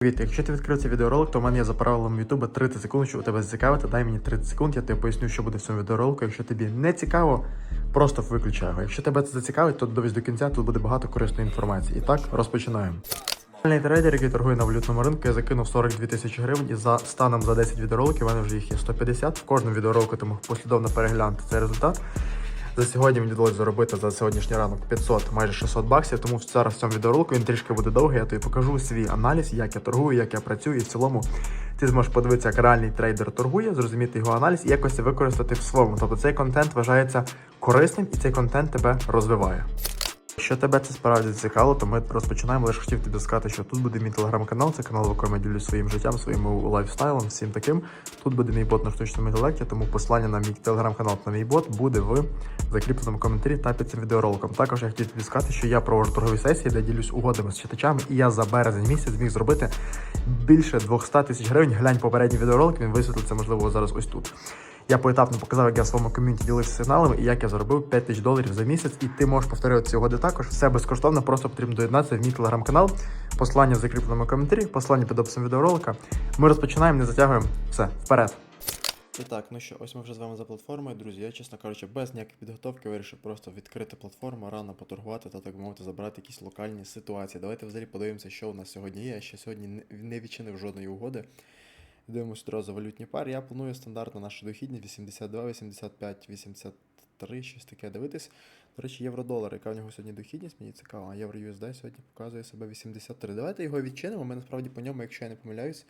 Привіт, якщо ти відкрив цей відеоролик, то в мене є за правилом YouTube 30 секунд, щоб тебе зацікавити. Дай мені 30 секунд, я тобі поясню, що буде в цьому відеоролику. Якщо тобі не цікаво, просто виключай його. Якщо тебе це зацікавить, то дивись до кінця, тут буде багато корисної інформації. І так, розпочинаємо. Трейдер, який торгує на валютному ринку, я закинув 42 тисячі гривень і за станом за 10 відеороликів, у мене вже їх є 150. В кожному відеоролику ти мог послідовно переглянути цей результат. За сьогодні мені вдалося заробити за сьогоднішній ранок 500, майже 600 баксів. Тому зараз в цьому відеоролику він трішки буде довгий. Я тобі покажу свій аналіз, як я торгую, як я працюю. І в цілому ти зможеш подивитися, як реальний трейдер торгує, зрозуміти його аналіз і якось використати в своєму. Тобто цей контент вважається корисним і цей контент тебе розвиває. Якщо тебе це справді цікаво, то ми розпочинаємо. Лише хотів тобі сказати, що тут буде мій телеграм-канал, це канал, в якому я ділюсь своїм життям, своїм лайфстайлом, всім таким. Тут буде мій бот на штучному інтелекті, тому посилання на мій телеграм-канал на мій бот буде в закріпленому коментарі та під цим відеороликом. Також я хотів тобі сказати, що я проводжу торгові сесії, де ділюсь угодами з читачами, і я за березень місяць зміг зробити більше 200 тисяч гривень. Глянь попередній відеоролик, він висвітлиться, можливо, зараз ось тут. Я поетапно показав, як я в своєму ком'юніті ділився сигналами і як я заробив 5 тисяч доларів за місяць. І ти можеш повторювати ці угоди також. Все безкоштовно, просто потрібно доєднатися в мій телеграм-канал. Посилання в закріпленому коментарі, посилання під описом відеоролика. Ми розпочинаємо, не затягуємо. Все, вперед. І так, ну що, ось ми вже з вами за платформою, друзі. Я, чесно кажучи, без ніякої підготовки вирішив просто відкрити платформу, рано поторгувати та так мовити забрати якісь локальні ситуації. Давайте взагалі подивимося, що у нас сьогодні є. Я ще сьогодні не відчинив жодної угоди. Дивимося одразу валютні пари. Я планую стандартно нашу дохідність 82, 85, 83, щось таке дивитись. До речі, євро-долар, яка в нього сьогодні дохідність, мені цікаво. А євро USD сьогодні показує себе 83. Давайте його відчинимо. Ми насправді по ньому, якщо я не помиляюсь,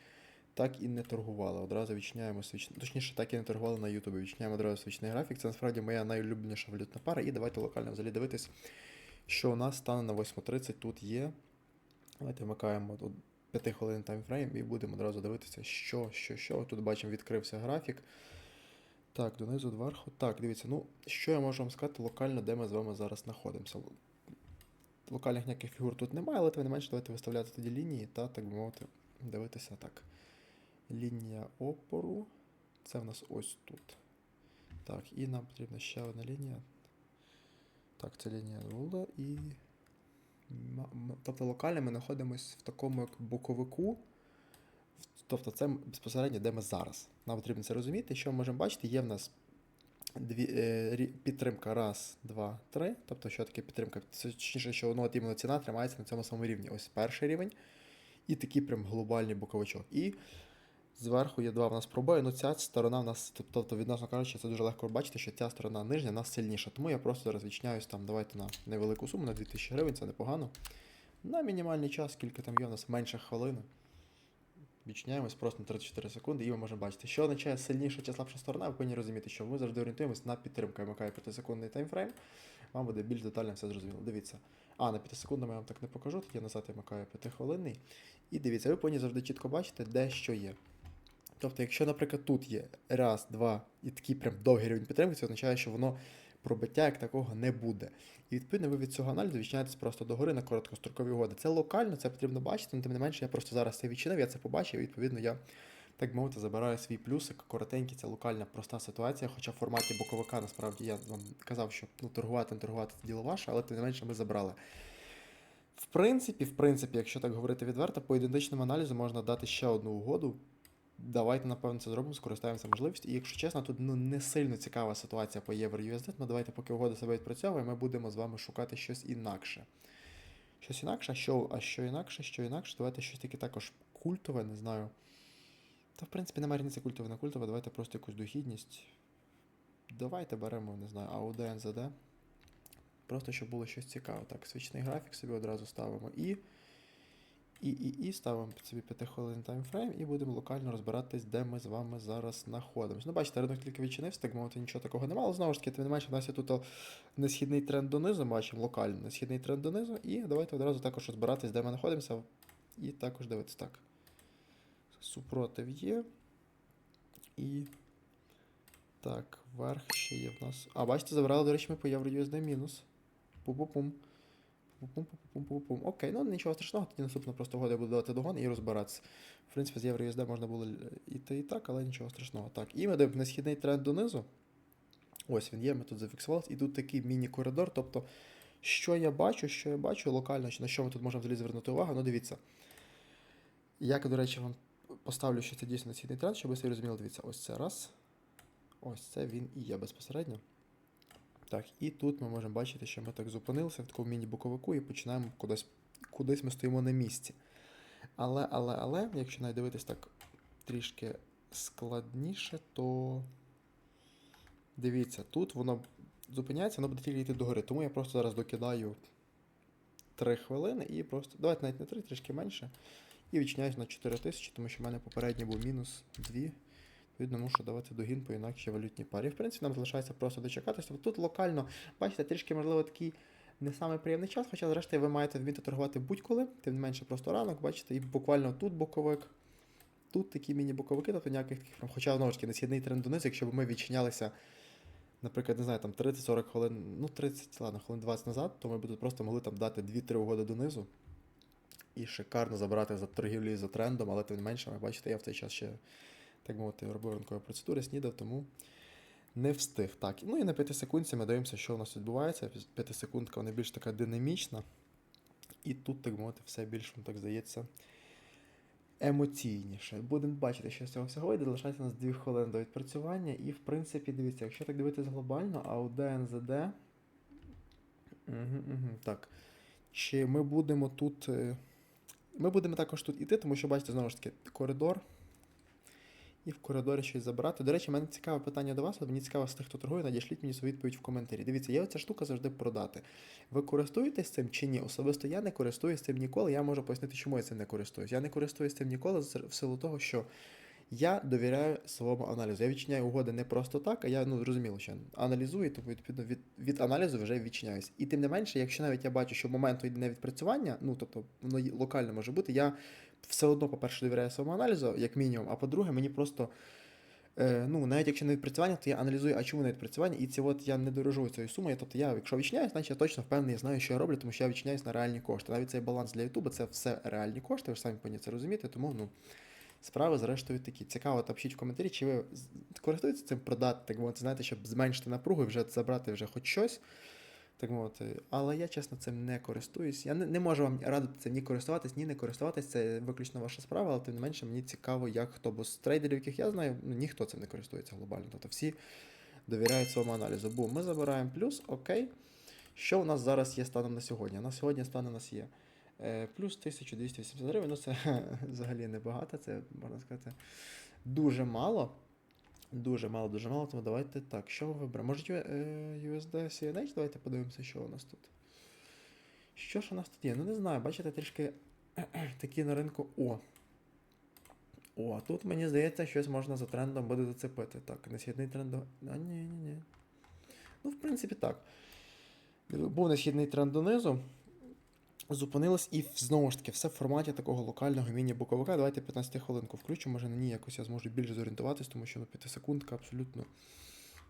так і не торгували. Одразу відчиняємо свічний. Точніше, так і не торгували на Ютубі. Відчиняємо одразу свічний графік. Це насправді моя найулюбленіша валютна пара. І давайте локально взагалі дивитись, що у нас стане на 8.30. Тут є. Давайте вмикаємо 5 хвилин таймфрейм і будемо одразу дивитися, що, що, що. Тут бачимо, відкрився графік. Так, донизу дверху. Так, дивіться, ну, що я можу вам сказати локально, де ми з вами зараз знаходимося. Локальних ніяких фігур тут немає, але тим не менше, давайте виставляти тоді лінії та, так би мовити, дивитися так. Лінія опору. Це в нас ось тут. Так, і нам потрібна ще одна лінія. Так, це лінія рула і. Тобто локально ми знаходимося в такому боковику. Тобто це безпосередньо, де ми зараз. Нам потрібно це розуміти. Що ми можемо бачити, є в нас дві, е, підтримка раз, два, три. Тобто, що таке підтримка? Точніше, що воно от іменно ціна тримається на цьому самому рівні. Ось перший рівень. І такий прям глобальний боковичок. І зверху є два в нас пробої. Ну ця сторона в нас, тоб- тобто, відносно кажучи, це дуже легко бачити, що ця сторона нижня в нас сильніша. Тому я просто зараз відчиняюсь там, давайте на невелику суму, на 2000 гривень, це непогано. На мінімальний час, скільки там є, у нас менше хвилини. Відчиняємось просто на 34 секунди, і ми можемо бачити, що означає сильніша чи слабша сторона, ви повинні розуміти, що ми завжди орієнтуємось на підтримку. Я вмикаю 5-секундний таймфрейм, вам буде більш детально все зрозуміло. Дивіться. А, на 5 секундами я вам так не покажу, тоді назад я вмикаю 5-хвилинний. І дивіться, ви повинні завжди чітко бачити, де що є. Тобто, якщо, наприклад, тут є раз, два і такий прям довгий рівень підтримки, це означає, що воно пробиття як такого не буде. І відповідно ви від цього аналізу відчиняєтесь просто догори на короткострокові угоди. Це локально, це потрібно бачити, але тим не менше, я просто зараз це відчинив, я це побачив, і відповідно я, так мовити, забираю свій плюсик. Коротенький, це локальна проста ситуація. Хоча в форматі боковика насправді я вам казав, що ну, торгувати, не торгувати це діло ваше, але тим не менше ми забрали. В принципі, в принципі, якщо так говорити відверто, по ідентичному аналізу можна дати ще одну угоду. Давайте, напевно, це зробимо, скористаємося можливістю. І якщо чесно, тут ну, не сильно цікава ситуація по євро USD, ну давайте, поки угода себе відпрацьовує, ми будемо з вами шукати щось інакше. Щось інакше, а що, а що інакше, що інакше, давайте щось таке також культове, не знаю. Та, в принципі, немає різниці культове на культове, давайте просто якусь дохідність. Давайте беремо, не знаю, AUD, NZD. Просто щоб було щось цікаве. Так, свічний графік собі одразу ставимо і. І, і, і ставимо собі 5 хвилин таймфрейм і будемо локально розбиратись, де ми з вами зараз знаходимося. Ну, бачите, ринок тільки відчинився, так мовити, нічого такого немає. Але знову ж таки, тим не менше, у нас є тут несхідний тренд донизу, бачимо локальний несхідний тренд донизу. І давайте одразу також розбиратись, де ми знаходимося. І також дивитися так. Супротив є. І. Так, верх ще є в нас. А, бачите, забрали, до речі, ми по євро USD мінус. Пу-пу-пум. Пум-пум-пум-пум-пум. Окей, ну нічого страшного, тоді наступно просто года я буду давати догон і розбиратися. В принципі, з євро USD можна було іти і так, але нічого страшного. Так, і ми дивимося на східний тренд донизу. Ось він є, ми тут зафіксувалися. І тут такий міні-коридор. Тобто, що я бачу, що я бачу локально, на що ми тут можемо взагалі звернути увагу, ну дивіться. Як, до речі, вам поставлю, що це дійсно цінний тренд, щоб ви собі розуміли, дивіться, ось це раз. Ось це він і є безпосередньо. Так, і тут ми можемо бачити, що ми так зупинилися в такому міні-боковику і починаємо кудись, кудись ми стоїмо на місці. Але, але, але, якщо навіть дивитись так трішки складніше, то дивіться, тут воно зупиняється, воно буде тільки йти догори. Тому я просто зараз докидаю 3 хвилини і просто. Давайте навіть не 3, трішки менше. І відчиняюсь на 4 тисячі, тому що в мене попередній був мінус 2. Відповідно, мушу давати догін по інакшій валютній парі. В принципі, нам залишається просто дочекатися. Тут локально, бачите, трішки, можливо, такий не самий приємний час, хоча, зрештою, ви маєте вміти торгувати будь-коли, тим не менше просто ранок, бачите, і буквально тут боковик, тут такі міні-боковики, тобто ніяких таких. Хоча знову ж таки на східний тренд дониз, якщо б ми відчинялися, наприклад, не знаю, там 30-40 хвилин, ну 30, ладно, хвилин 20 назад, то ми б тут просто могли там дати 2-3 угоди донизу. І шикарно забрати за торгівлі за трендом, але тим не менше, ви бачите, я в цей час ще, так мовити, робив ранкові процедури, снідав, тому не встиг. Так, ну і на 5 секундці ми дивимося, що у нас відбувається. 5 секундка вона більш така динамічна. І тут, так мовити, все більш, так здається, емоційніше. Будемо бачити, що з цього всього вийде. Залишається у нас 2 хвилини до відпрацювання. І, в принципі, дивіться, якщо так дивитись глобально, а у ДНЗД. Угу, угу, так. Чи ми будемо тут. е, Ми будемо також тут іти, тому що, бачите, знову ж таки, коридор. І в коридорі щось забрати. До речі, в мене цікаве питання до вас. От мені цікаво з тих, хто торгує, надішліть мені свою відповідь в коментарі. Дивіться, є оця штука завжди продати. Ви користуєтесь цим чи ні? Особисто я не користуюсь цим ніколи. Я можу пояснити, чому я цим не користуюсь. Я не користуюсь цим ніколи в силу того, що я довіряю своєму аналізу. Я відчиняю угоди не просто так, а я ну зрозуміло, що аналізую, тому відповідно від, від аналізу вже відчиняюсь. І тим не менше, якщо навіть я бачу, що моменту йде не відпрацювання, ну тобто воно локально може бути, я все одно, по-перше, довіряю своєму аналізу, як мінімум, а по-друге, мені просто. Е, ну, навіть якщо не відпрацювання, то я аналізую, а чому не відпрацювання, і це от я не дорожую цією сумою. Тобто я, якщо відчиняюсь, значить я точно впевнений, знаю, що я роблю, тому що я відчиняюсь на реальні кошти. Навіть цей баланс для Ютуба це все реальні кошти, ви ж самі повинні це розуміти, тому ну. Справи, зрештою, такі. Цікаво, та пишіть в коментарі, чи ви користуєтеся цим продати, так мовити, знаєте, щоб зменшити напругу і вже забрати вже хоч щось. Так мовити. Але я, чесно, цим не користуюсь. Я не, не можу вам радити цим ні користуватись, ні не користуватись. Це виключно ваша справа, але тим не менше мені цікаво, як хто, бо з трейдерів, яких я знаю, ну, ніхто цим не користується глобально. Тобто всі довіряють своєму аналізу. Бум, ми забираємо плюс, окей. Що у нас зараз є станом на сьогодні? На сьогодні стан у нас є е, плюс 1280 гривень. Ну це взагалі небагато, це можна сказати дуже мало. Дуже мало, дуже мало, тому давайте так. Що ми виберемо? Може е, USD CNH? Давайте подивимося, що у нас тут. Що ж у нас тут є? Ну не знаю, бачите, трішки такі на ринку. О! О, тут мені здається, щось можна за трендом буде зацепити. Так, несхідний тренд. А, ні, ні, ні. Ну, в принципі, так. Був несхідний тренд донизу. Зупинилось і знову ж таки все в форматі такого локального міні-боковика. Давайте 15 хвилинку включу, може на ній якось я зможу більше зорієнтуватись, тому що ну, 5 секундка абсолютно.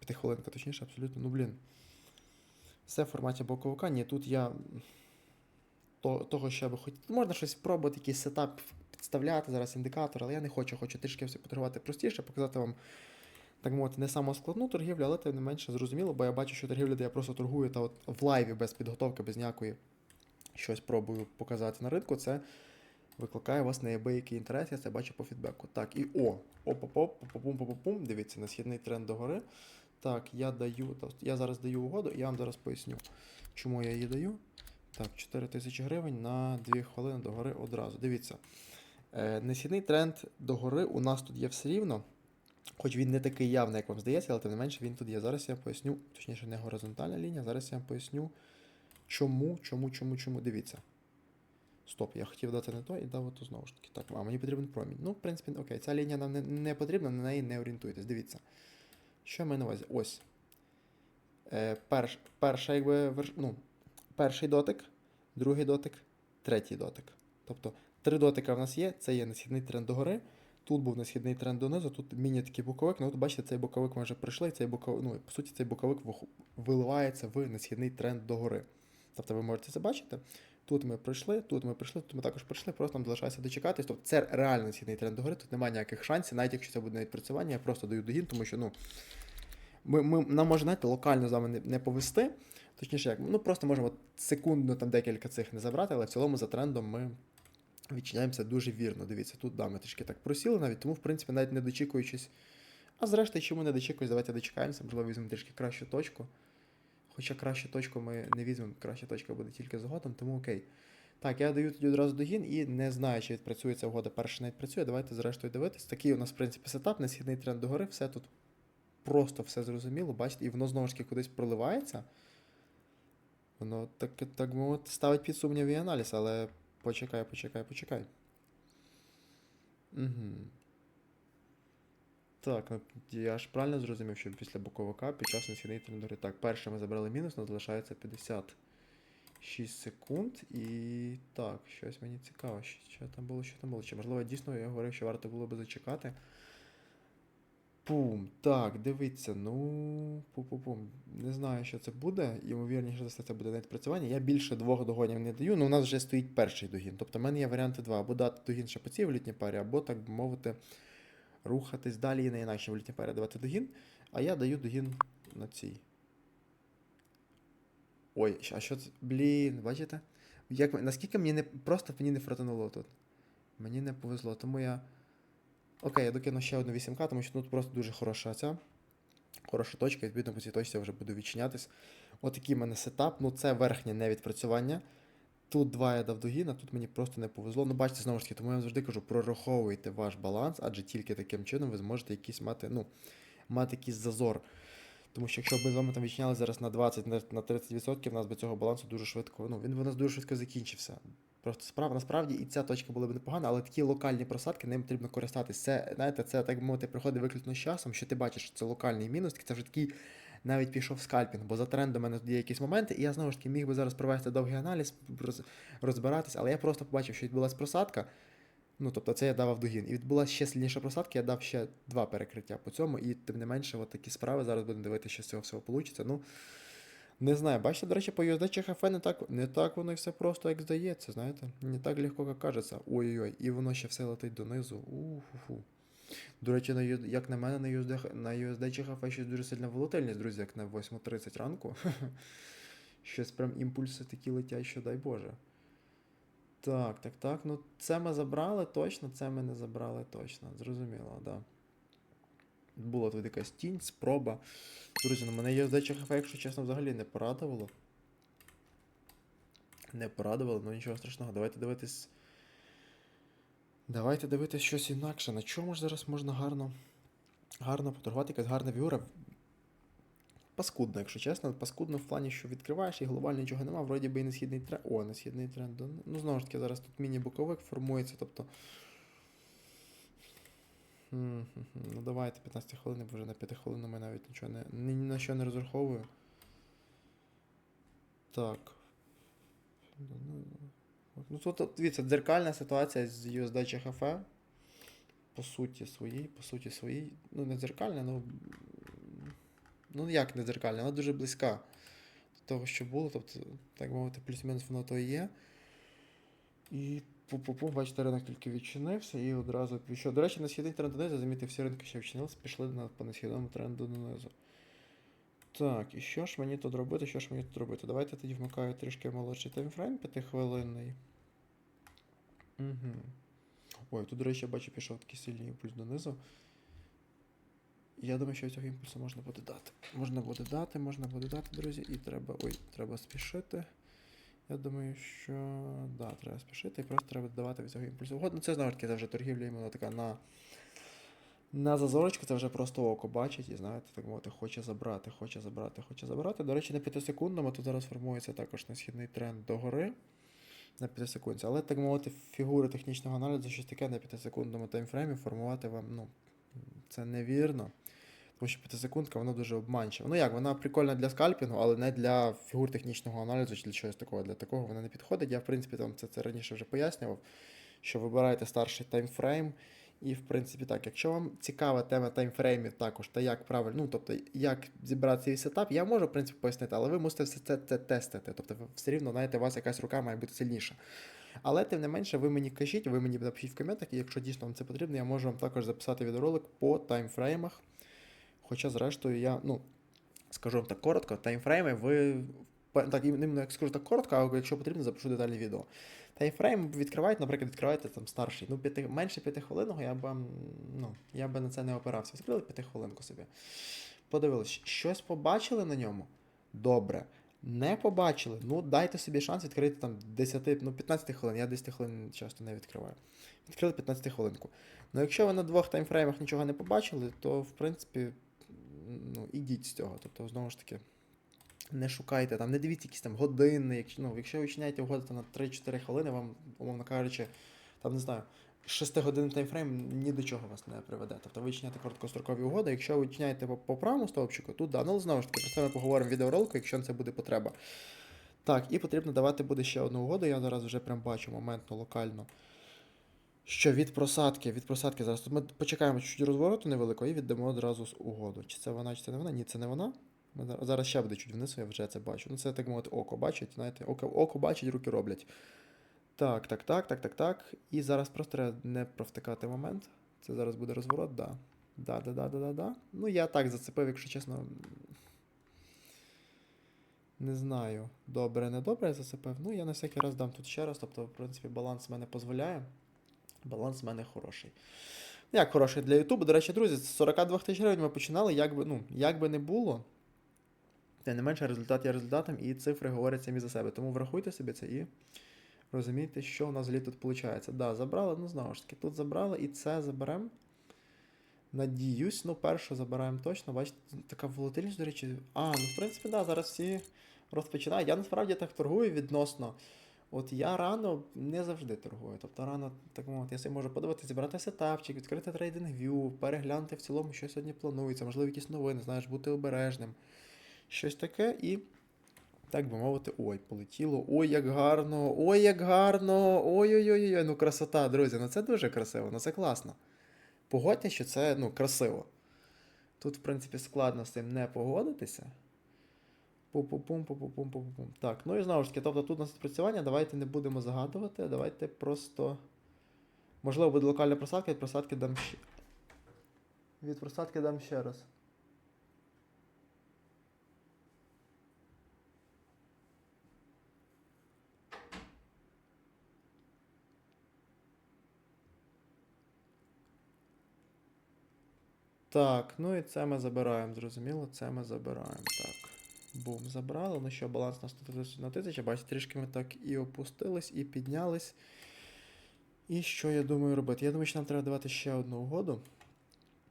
5 хвилинка, точніше, абсолютно, ну блін. Все в форматі боковика. Ні, тут я то, того, що я би хотів. Можна щось спробувати, якийсь сетап підставляти, зараз індикатор, але я не хочу, хочу трішки все поторгувати простіше, показати вам, так мовити, не саму складну торгівлю, але тим не менше зрозуміло, бо я бачу, що торгівля, де я просто торгую та от в лайві без підготовки, без ніякої щось пробую показати на ринку, це викликає у вас неабиякий інтерес, я це бачу по фідбеку. Так, і о, оп-оп-оп, пум пум пум дивіться, на східний тренд догори. Так, я даю, я зараз даю угоду, і я вам зараз поясню, чому я її даю. Так, 4 тисячі гривень на 2 хвилини догори одразу. Дивіться. Е, несхідний тренд догори у нас тут є все рівно. Хоч він не такий явний, як вам здається, але тим не менше він тут є. Зараз я поясню, точніше, не горизонтальна лінія, зараз я вам поясню, чому, чому, чому, чому. Дивіться. Стоп, я хотів дати не то і дав ото знову ж таки. Так, а мені потрібен промінь. Ну, в принципі, окей, ця лінія нам не, не потрібна, на неї не орієнтуйтесь. Дивіться. Що я маю на увазі? Ось. Е, перш, перша, якби, верш- ну, перший дотик, другий дотик, третій дотик. Тобто три дотика в нас є, це є несхідний тренд догори. Тут був несхідний тренд донизу, тут міні такий боковик. Ну, от бачите, цей боковик ми вже пройшли, цей боковик, ну, по суті, цей боковик виливається в несхідний тренд догори. Тобто ви можете це бачити. Тут ми пройшли, тут ми пройшли, тут ми також пройшли, просто нам залишається дочекатись. Тобто це реально несхідний тренд догори, тут немає ніяких шансів, навіть якщо це буде на відпрацювання, я просто даю догін, тому що ну, ми, ми, нам може знаєте, локально з вами не, не повести. Точніше, як, ну просто можемо секундно там декілька цих не забрати, але в цілому за трендом ми відчиняємося дуже вірно. Дивіться, тут да, ми трішки так просіли навіть, тому, в принципі, навіть не дочікуючись. А зрештою, чому не дочікуюсь, давайте дочекаємося, можливо, візьмемо трішки кращу точку. Хоча кращу точку ми не візьмемо, краща точка буде тільки згодом, тому окей. Так, я даю тоді одразу догін і не знаю, чи відпрацює ця угода перша навіть працює. Давайте зрештою дивитись. Такий у нас, в принципі, сетап, несхідний тренд догори, все тут просто все зрозуміло, бачите, і воно знову ж таки кудись проливається. Воно так, так мовити, ставить під сумнів і аналіз, але почекай, почекай, почекай. Угу. Так, ну я ж правильно зрозумів, що після боковика під час несхідний тренд. Так, перше ми забрали мінус, у нас залишається 56 секунд. І так, щось мені цікаво, що, там було, що там було. Чи можливо дійсно я говорив, що варто було би зачекати. Пум. Так, дивіться, ну. Пу-пу-пум. Не знаю, що це буде. Ймовірніше за все, це буде відпрацювання. Я більше двох догонів не даю, але у нас вже стоїть перший догін. Тобто в мене є варіанти два. Або дати догін ще по цій валютній парі, або, так би мовити, рухатись далі і на інакшій валютній парі давати догін. А я даю догін на цій. Ой, а що це? Блін, бачите? Як, наскільки мені не. Просто мені не фратануло тут. Мені не повезло, тому я. Окей, я докину ще одну 8К, тому що тут просто дуже хороша ця. Хороша точка, відповідно, по цій точці я вже буду відчинятись. Отакий в мене сетап. Ну, це верхнє невідпрацювання. Тут два я дав догін, а тут мені просто не повезло. Ну, бачите, знову ж таки, тому я завжди кажу, прораховуйте ваш баланс, адже тільки таким чином ви зможете якийсь мати, ну, мати якийсь зазор. Тому що якщо б ми з вами там відчиняли зараз на 20, на на 30%, в нас би цього балансу дуже швидко, ну, він би у нас дуже швидко закінчився. Просто справа насправді і ця точка була б непогана, але такі локальні просадки ним потрібно користатись. Це, знаєте, це так би мовити, приходить виключно з часом, що ти бачиш, що це локальний мінус, це вже такий навіть пішов скальпінг, бо за трендом мене є якісь моменти, і я знову ж таки міг би зараз провести довгий аналіз, роз, розбиратись, але я просто побачив, що відбулася просадка. Ну, тобто це я давав догін. І відбулася ще сильніша просадка, я дав ще два перекриття по цьому, і тим не менше, от такі справи зараз будемо дивитися, що з цього всього вийде. Ну, не знаю, бачите, до речі, по USD ХФ не так, не так воно і все просто, як здається, знаєте. Не так легко, як кажеться. Ой-ой-ой, і воно ще все летить донизу. Уфу-фу. До речі, на, як на мене, на USD, на USD ХФ щось дуже сильна волатильність, друзі, як на 8.30 ранку. Щось прям імпульси такі летять, що дай Боже. Так, так, так. Ну, це ми забрали точно, це ми не забрали точно. Зрозуміло, так. Да. Була тут якась тінь, спроба. Друзі, ну мене USD ХФ, якщо чесно, взагалі не порадувало. Не порадувало, ну нічого страшного. Давайте дивитись. Давайте дивитись щось інакше. На чому ж зараз можна гарно гарно поторгувати, якась гарна фігура. Паскудно, якщо чесно, паскудно в плані, що відкриваєш і глобально нічого нема, вроді би і несхідний тренд. О, несхідний тренд. Ну, знову ж таки, зараз тут міні-боковик формується, тобто. Ну давайте 15 хвилин, бо вже на 5 хвилин ми навіть нічого не. Ні на що не розраховую. Так. Ну тут, дивіться, дзеркальна ситуація з USD HF. По суті своїй, по суті своїй. Ну, не дзеркальна, ну. Ну, як не дзеркальна, вона дуже близька до того, що було. Тобто, так мовити, плюс-мінус воно то і є. І пу-пу-пу, бачите, ринок тільки відчинився і одразу пішов. До речі, на східний тренд донизу, замітив, всі ринки ще відчинилися, пішли на, по несхідному тренду донизу. Так, і що ж мені тут робити? Що ж мені тут робити? Давайте тоді вмикаю трішки молодший таймфрейм п'ятихвилинний. Угу. Ой, тут, до речі, я бачу, пішов такий сильний імпульс донизу. Я думаю, що цього імпульсу можна буде дати. Можна буде дати, можна буде дати, друзі, і треба. Ой, треба спішити. Я думаю, що да, треба спішити і просто треба додавати від цього імпульсу. Угодно, це знову таки це вже торгівля іменно така на. На зазорочку це вже просто око бачить і знаєте, так мовити, хоче забрати, хоче забрати, хоче забрати. До речі, на 5 секундному тут зараз формується також несхідний тренд догори. На 5 секунд. Але так мовити, фігури технічного аналізу, щось таке на 5 секундному таймфреймі формувати вам, ну, це невірно. Тому що 5 секундка, вона дуже обманчива. Ну як, вона прикольна для скальпінгу, але не для фігур технічного аналізу чи для чогось такого. Для такого вона не підходить. Я, в принципі, там це, це раніше вже пояснював, що вибираєте старший таймфрейм. І, в принципі, так, якщо вам цікава тема таймфреймів також, та як правильно, ну тобто, як зібрати цей сетап, я можу, в принципі, пояснити, але ви мусите все це, це тестити. Тобто, ви все рівно, знаєте, у вас якась рука має бути сильніша. Але тим не менше, ви мені кажіть, ви мені напишіть в коментах, і якщо дійсно вам це потрібно, я можу вам також записати відеоролик по таймфреймах. Хоча, зрештою, я, ну, скажу вам так коротко, таймфрейми ви. так, іменно як скажу так коротко, а якщо потрібно, запишу детальне відео. Таймфрейм відкривають, наприклад, відкриваєте там старший. Ну, п'яти, менше п'ятихвилинного я б ну, я би на це не опирався. Відкрили п'ятихвилинку собі. Подивились, щось побачили на ньому? Добре. Не побачили. Ну, дайте собі шанс відкрити там 10, ну 15 хвилин. Я 10 хвилин часто не відкриваю. Відкрили 15 хвилинку. Ну, якщо ви на двох таймфреймах нічого не побачили, то в принципі, ну, ідіть з цього. Тобто, знову ж таки, не шукайте там, не дивіться якісь там години. Якщо, ну, якщо ви чиняєте угоду там, на 3-4 хвилини, вам, умовно кажучи, там не знаю. 6 годин таймфрейм ні до чого вас не приведе. Тобто ви чиняєте короткострокові угоди. Якщо ви чиняєте по, правому стовпчику, тут да, ну знову ж таки, про це ми поговоримо в відеоролику, якщо це буде потреба. Так, і потрібно давати буде ще одну угоду. Я зараз вже прям бачу моментно, локально. Що від просадки, від просадки зараз. Ми почекаємо чуть розвороту невеликого і віддамо одразу угоду. Чи це вона, чи це не вона? Ні, це не вона. Ми зараз- ще буде чуть вниз, я вже це бачу. Ну це так мовити, око бачить, знаєте, око, око бачить, руки роблять. Так, так, так, так, так, так. І зараз просто треба не провтикати момент. Це зараз буде розворот, да. Да, да, да, да, да, да. Ну, я так зацепив, якщо чесно. Не знаю, добре, не добре я зацепив. Ну, я на всякий раз дам тут ще раз. Тобто, в принципі, баланс мене дозволяє. Баланс в мене хороший. Як хороший для Ютубу. До речі, друзі, з 42 тисяч гривень ми починали, як би, ну, як би не було. Тим не менше, результат є результатом, і цифри говорять самі за себе. Тому врахуйте собі це і розумієте, що у нас тут виходить. Да, забрали, ну знову ж таки, тут забрали і це заберемо. Надіюсь, ну першу забираємо точно. Бачите, така волатильність, до речі. А, ну в принципі, да, зараз всі розпочинають. Я насправді так торгую відносно. От я рано не завжди торгую. Тобто рано, так мовити, я собі можу подивитися, зібрати сетапчик, відкрити TradingView, переглянути в цілому, що сьогодні планується, можливо, якісь новини, знаєш, бути обережним. Щось таке і. Так би мовити, ой, полетіло, ой, як гарно, ой, як гарно, ой-ой-ой, ну красота, друзі, ну це дуже красиво, ну це класно. Погодьте, що це ну, красиво. Тут, в принципі, складно з цим не погодитися. Пу-пу-пум, пу-пу-пум, пу-пу-пум. Так, ну і знову ж таки, тобто тут у нас відпрацювання, давайте не будемо загадувати, давайте просто. Можливо, буде локальна просадка, від просадки дам ще. Від просадки дам ще раз. Так, ну і це ми забираємо, зрозуміло, це ми забираємо. Так. Бум, забрали. Ну що, баланс на 100 на 1000. Бачите, трішки ми так і опустились, і піднялись. І що я думаю робити? Я думаю, що нам треба давати ще одну угоду.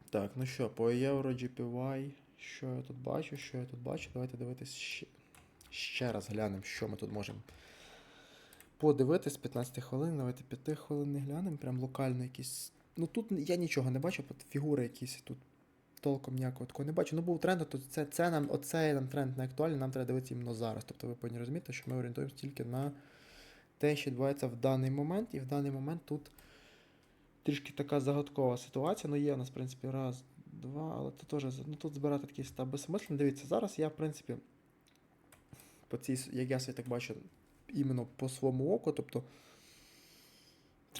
Так, ну що, по євро GPY. Що я тут бачу? Що я тут бачу? Давайте дивитись ще, ще раз глянемо, що ми тут можемо подивитись 15 хвилин, давайте 5 хвилин не глянемо, прям локально якісь. Ну тут я нічого не бачу, фігури якісь тут толком ніякого такого не бачу. Ну був тренд, то це, це нам, оцей нам тренд не актуальний, нам треба дивитися іменно зараз. Тобто ви повинні розуміти, що ми орієнтуємося тільки на те, що відбувається в даний момент, і в даний момент тут трішки така загадкова ситуація. Ну є у нас, в принципі, раз, два, але це теж ну, тут збирати такий став безсмислено. Дивіться, зараз я, в принципі, по цій, як я собі так бачу, іменно по своєму оку, тобто.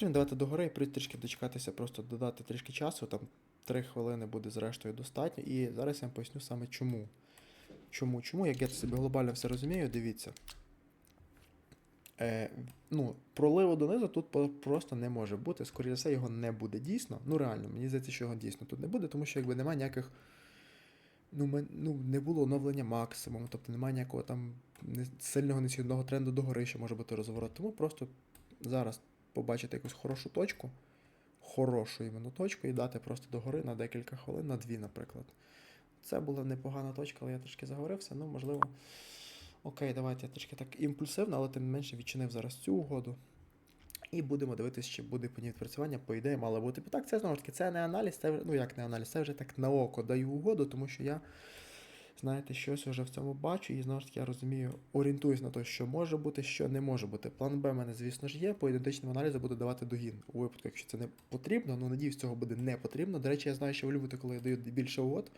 Давати догори і трішки дочекатися, просто додати трішки часу, там 3 хвилини буде зрештою достатньо. І зараз я вам поясню саме чому. Чому? Чому? Як я це собі глобально все розумію, дивіться. Е, ну, проливу донизу тут просто не може бути. Скоріше за все, його не буде дійсно. Ну, реально, мені здається, що його дійсно тут не буде, тому що якби немає ніяких. Ну, ми, ну, не було оновлення максимуму, тобто немає ніякого там сильного несхідного тренду догори, що може бути розворот. Тому просто зараз побачити якусь хорошу точку, хорошу іменно точку, і дати просто догори на декілька хвилин, на дві, наприклад. Це була непогана точка, але я трішки заговорився. Ну, можливо. Окей, давайте я трішки так імпульсивно, але тим не менше відчинив зараз цю угоду. І будемо дивитися, чи буде по ній відпрацювання, по ідеї, мало бути. Так, це знову ж таки, це не аналіз, це ну як не аналіз, це вже так на око даю угоду, тому що я, знаєте, щось вже в цьому бачу, і знову ж таки я розумію, орієнтуюсь на те, що може бути, що не може бути. План Б в мене, звісно ж, є. По ідентичному аналізу буду давати догін. У випадку, якщо це не потрібно, ну надіюсь, цього буде не потрібно. До речі, я знаю, що ви любите, коли я даю більше угод.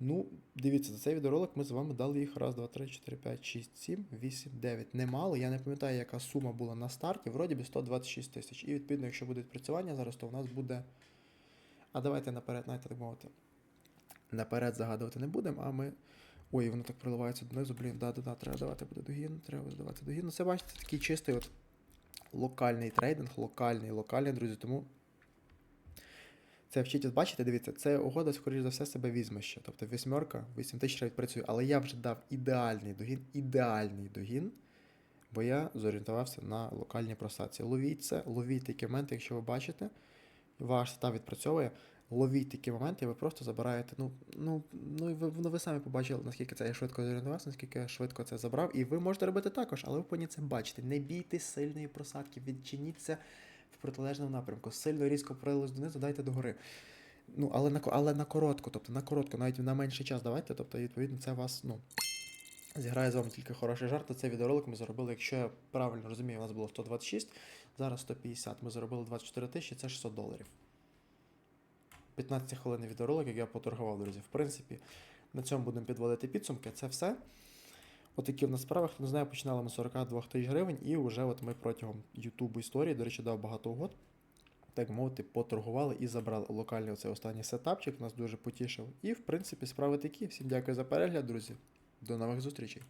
Ну, дивіться, за цей відеоролик ми з вами дали їх раз, два, три, чотири, п'ять, шість, сім, вісім, дев'ять. Немало. Я не пам'ятаю, яка сума була на старті. Вроді би 126 тисяч. І відповідно, якщо буде відпрацювання зараз, то у нас буде. А давайте наперед, знаєте, так мовити. Наперед загадувати не будемо, а ми Ой, воно так приливається донизу, блін, да-да-да, треба давати буде догін, треба давати догін. Ну це бачите, такий чистий от локальний трейдинг, локальний, локальний, друзі, тому це вчить, от бачите, дивіться, це угода, скоріш за все, себе візьме ще. Тобто вісьмерка, 8 тисяч відпрацює, але я вже дав ідеальний догін, ідеальний догін, бо я зорієнтувався на локальні просадці. Ловіть це, ловіть такі моменти, якщо ви бачите, ваш став відпрацьовує, ловіть такі моменти, ви просто забираєте. Ну, ну, ну і ви, ну, ви самі побачили, наскільки це я швидко зорієнтувався, наскільки я швидко це забрав. І ви можете робити також, але ви повинні це бачити. Не бійтесь сильної просадки, відчиніться в протилежному напрямку. Сильно різко прилилось донизу, дайте догори. Ну, але на, але на коротко, тобто на коротко, навіть на менший час давайте, тобто, відповідно, це вас, ну. Зіграє з вами тільки хороший жарт. Цей відеоролик ми заробили, якщо я правильно розумію, у нас було 126, зараз 150. Ми заробили 24 тисячі, це 600 доларів. 15 хвилин відеоролик, як я поторгував, друзі. В принципі, на цьому будемо підводити підсумки. Це все. Отакі в нас справи. Хто не знає, починали ми з 42 тисяч гривень, і вже от ми протягом YouTube історії, до речі, дав багато угод. Так мовити, поторгували і забрали локальний оцей останній сетапчик, нас дуже потішив. І, в принципі, справи такі. Всім дякую за перегляд, друзі. До нових зустрічей.